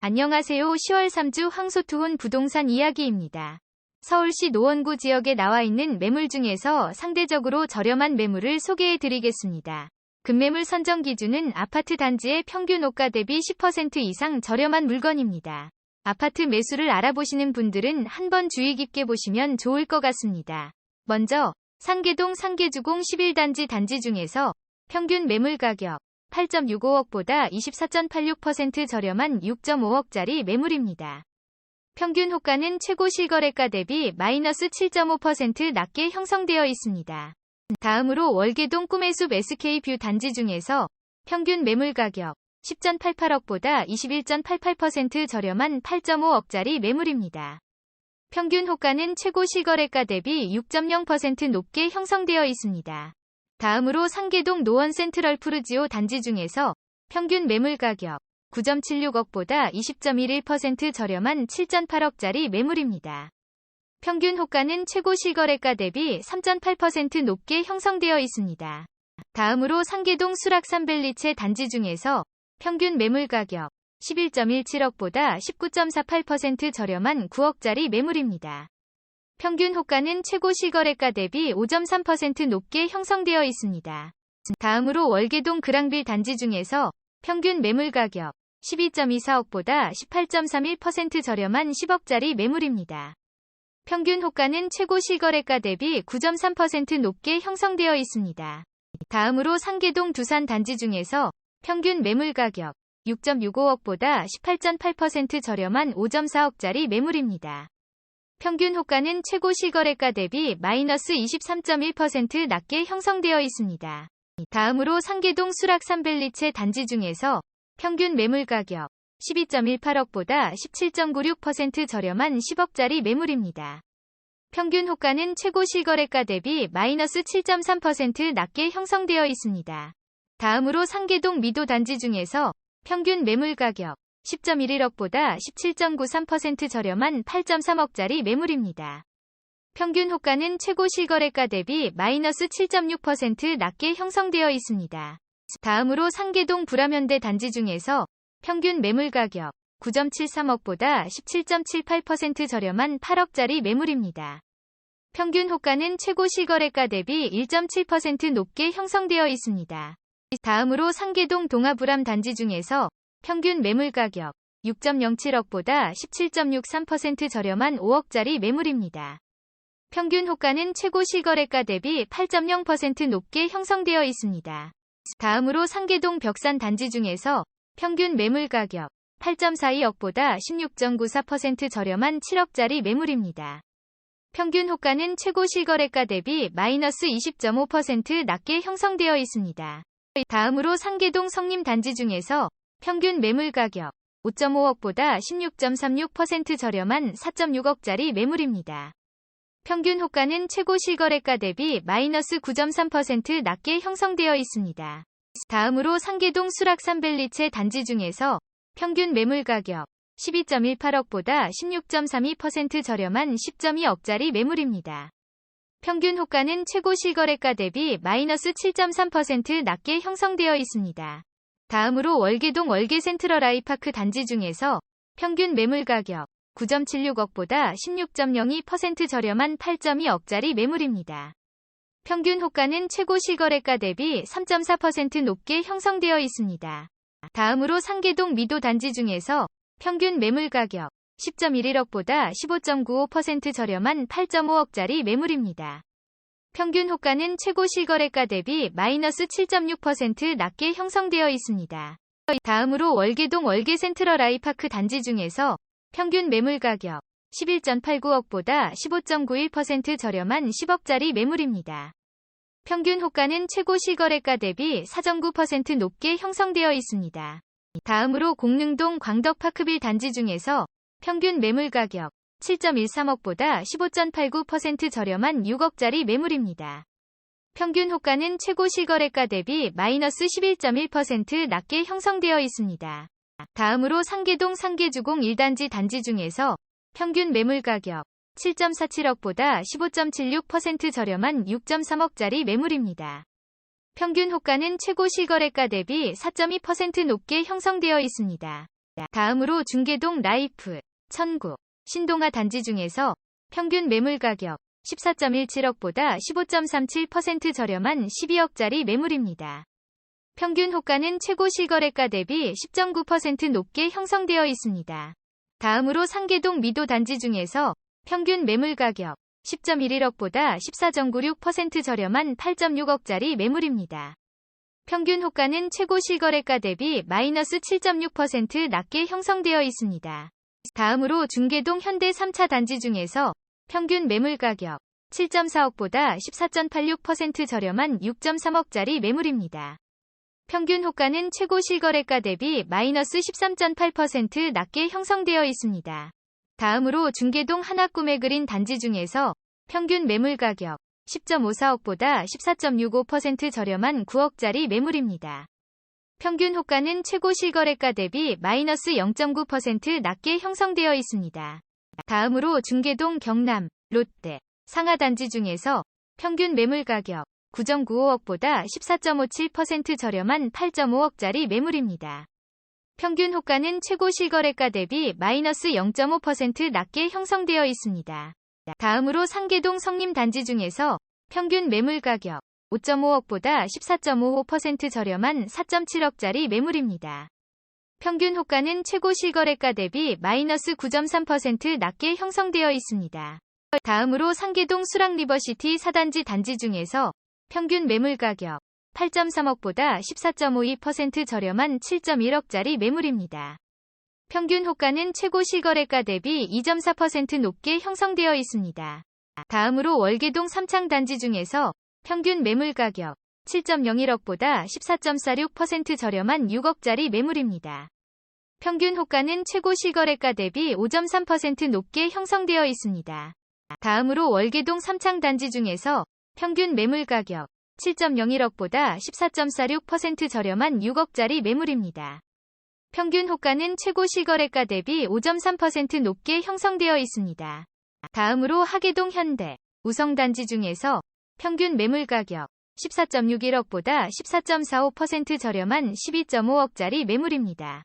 안녕하세요. 10월 3주 황소투혼 부동산 이야기입니다. 서울시 노원구 지역에 나와 있는 매물 중에서 상대적으로 저렴한 매물을 소개해 드리겠습니다. 급매물 선정 기준은 아파트 단지의 평균 호가 대비 10% 이상 저렴한 물건입니다. 아파트 매수를 알아보시는 분들은 한번 주의 깊게 보시면 좋을 것 같습니다. 먼저 상계동 상계주공 11단지 단지 중에서 평균 매물 가격 8.65억보다 24.86% 저렴한 6.5억짜리 매물입니다. 평균 호가는 최고 실거래가 대비 마이너스 7.5% 낮게 형성되어 있습니다. 다음으로 월계동 꿈의 숲 SK뷰 단지 중에서 평균 매물 가격 10.88억보다 21.88% 저렴한 8.5억짜리 매물입니다. 평균 호가는 최고 실거래가 대비 6.0% 높게 형성되어 있습니다. 다음으로 상계동 노원 센트럴 푸르지오 단지 중에서 평균 매물 가격 9.76억보다 20.11% 저렴한 7.8억짜리 매물입니다. 평균 호가는 최고 실거래가 대비 3.8% 높게 형성되어 있습니다. 다음으로 상계동 수락산벨리체 단지 중에서 평균 매물 가격 11.17억보다 19.48% 저렴한 9억짜리 매물입니다. 평균 호가는 최고 실거래가 대비 5.3% 높게 형성되어 있습니다. 다음으로 월계동 그랑빌 단지 중에서 평균 매물 가격 12.24억보다 18.31% 저렴한 10억짜리 매물입니다. 평균 호가는 최고 실거래가 대비 9.3% 높게 형성되어 있습니다. 다음으로 상계동 두산 단지 중에서 평균 매물 가격 6.65억보다 18.8% 저렴한 5.4억짜리 매물입니다. 평균 호가는 최고 실거래가 대비 마이너스 23.1% 낮게 형성되어 있습니다. 다음으로 상계동 수락산벨리체 단지 중에서 평균 매물 가격 12.18억보다 17.96% 저렴한 10억짜리 매물입니다. 평균 호가는 최고 실거래가 대비 마이너스 7.3% 낮게 형성되어 있습니다. 다음으로 상계동 미도 단지 중에서 평균 매물 가격 10.11억보다 17.93% 저렴한 8.3억짜리 매물입니다. 평균 호가는 최고 실거래가 대비 마이너스 7.6% 낮게 형성되어 있습니다. 다음으로 상계동 불암현대 단지 중에서 평균 매물 가격 9.73억보다 17.78% 저렴한 8억짜리 매물입니다. 평균 호가는 최고 실거래가 대비 1.7% 높게 형성되어 있습니다. 다음으로 상계동 동아불암 단지 중에서 평균 매물 가격 6.07억보다 17.63% 저렴한 5억짜리 매물입니다. 평균 호가는 최고 실거래가 대비 8.0% 높게 형성되어 있습니다. 다음으로 상계동 벽산 단지 중에서 평균 매물 가격 8.42억보다 16.94% 저렴한 7억짜리 매물입니다. 평균 호가는 최고 실거래가 대비 마이너스 20.5% 낮게 형성되어 있습니다. 다음으로 상계동 성림 단지 중에서 평균 매물 가격 5.5억보다 16.36% 저렴한 4.6억짜리 매물입니다. 평균 호가는 최고 실거래가 대비 마이너스 9.3% 낮게 형성되어 있습니다. 다음으로 상계동 수락산벨리체 단지 중에서 평균 매물 가격 12.18억보다 16.32% 저렴한 10.2억짜리 매물입니다. 평균 호가는 최고 실거래가 대비 마이너스 7.3% 낮게 형성되어 있습니다. 다음으로 월계동 월계 센트럴 아이파크 단지 중에서 평균 매물 가격 9.76억보다 16.02% 저렴한 8.2억짜리 매물입니다. 평균 호가는 최고 실거래가 대비 3.4% 높게 형성되어 있습니다. 다음으로 상계동 미도 단지 중에서 평균 매물 가격 10.11억보다 15.95% 저렴한 8.5억짜리 매물입니다. 평균 호가는 최고 실거래가 대비 마이너스 7.6% 낮게 형성되어 있습니다. 다음으로 월계동 월계 센트럴 아이파크 단지 중에서 평균 매물 가격 11.89억보다 15.91% 저렴한 10억짜리 매물입니다. 평균 호가는 최고 실거래가 대비 4.9% 높게 형성되어 있습니다. 다음으로 공릉동 광덕파크빌 단지 중에서 평균 매물 가격 7.13억보다 15.89% 저렴한 6억짜리 매물입니다. 평균 호가는 최고 실거래가 대비 마이너스 11.1% 낮게 형성되어 있습니다. 다음으로 상계동 상계주공 1단지 단지 중에서 평균 매물 가격 7.47억보다 15.76% 저렴한 6.3억짜리 매물입니다. 평균 호가는 최고 실거래가 대비 4.2% 높게 형성되어 있습니다. 다음으로 중계동 라이프, 천구, 신동아 단지 중에서 평균 매물 가격 14.17억보다 15.37% 저렴한 12억짜리 매물입니다. 평균 호가는 최고 실거래가 대비 10.9% 높게 형성되어 있습니다. 다음으로 상계동 미도 단지 중에서 평균 매물 가격 10.11억보다 14.96% 저렴한 8.6억짜리 매물입니다. 평균 호가는 최고 실거래가 대비 마이너스 7.6% 낮게 형성되어 있습니다. 다음으로 중계동 현대 3차 단지 중에서 평균 매물 가격 7.4억보다 14.86% 저렴한 6.3억짜리 매물입니다. 평균 호가는 최고 실거래가 대비 마이너스 13.8% 낮게 형성되어 있습니다. 다음으로 중계동 하나꿈에 그린 단지 중에서 평균 매물 가격 10.54억보다 14.65% 저렴한 9억짜리 매물입니다. 평균 호가는 최고 실거래가 대비 마이너스 0.9% 낮게 형성되어 있습니다. 다음으로 중계동 경남, 롯데, 상하단지 중에서 평균 매물 가격 9.95억보다 14.57% 저렴한 8.5억짜리 매물입니다. 평균 호가는 최고 실거래가 대비 마이너스 0.5% 낮게 형성되어 있습니다. 다음으로 상계동 성림단지 중에서 평균 매물 가격 5.5억보다 14.55% 저렴한 4.7억짜리 매물입니다. 평균 호가는 최고 실거래가 대비 마이너스 9.3% 낮게 형성되어 있습니다. 다음으로 상계동 수락 리버시티 사단지 단지 중에서 평균 매물 가격 8.3억보다 14.52% 저렴한 7.1억짜리 매물입니다. 평균 호가는 최고 실거래가 대비 2.4% 높게 형성되어 있습니다. 다음으로 월계동 삼창단지 중에서 평균 매물 가격 7.01억보다 14.46% 저렴한 6억짜리 매물입니다. 평균 호가는 최고 실거래가 대비 5.3% 높게 형성되어 있습니다. 다음으로 월계동 삼창단지 중에서 평균 매물 가격 7.01억보다 14.46% 저렴한 6억짜리 매물입니다. 평균 호가는 최고 실거래가 대비 5.3% 높게 형성되어 있습니다. 다음으로 하계동 현대, 우성단지 중에서 평균 매물 가격 14.61억보다 14.45% 저렴한 12.5억짜리 매물입니다.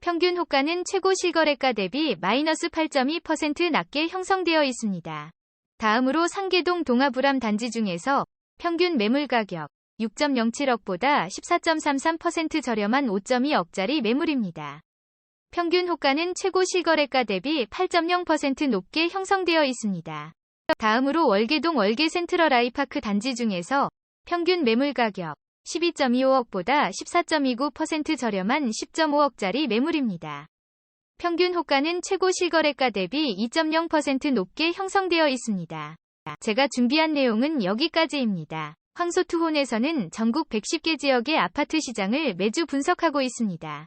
평균 호가는 최고 실거래가 대비 마이너스 8.2% 낮게 형성되어 있습니다. 다음으로 상계동 동아불암 단지 중에서 평균 매물 가격 6.07억보다 14.33% 저렴한 5.2억짜리 매물입니다. 평균 호가는 최고 실거래가 대비 8.0% 높게 형성되어 있습니다. 다음으로 월계동 월계 센트럴 아이파크 단지 중에서 평균 매물 가격 12.25억보다 14.29% 저렴한 10.5억짜리 매물입니다. 평균 호가는 최고 실거래가 대비 2.0% 높게 형성되어 있습니다. 제가 준비한 내용은 여기까지입니다. 황소투혼에서는 전국 110개 지역의 아파트 시장을 매주 분석하고 있습니다.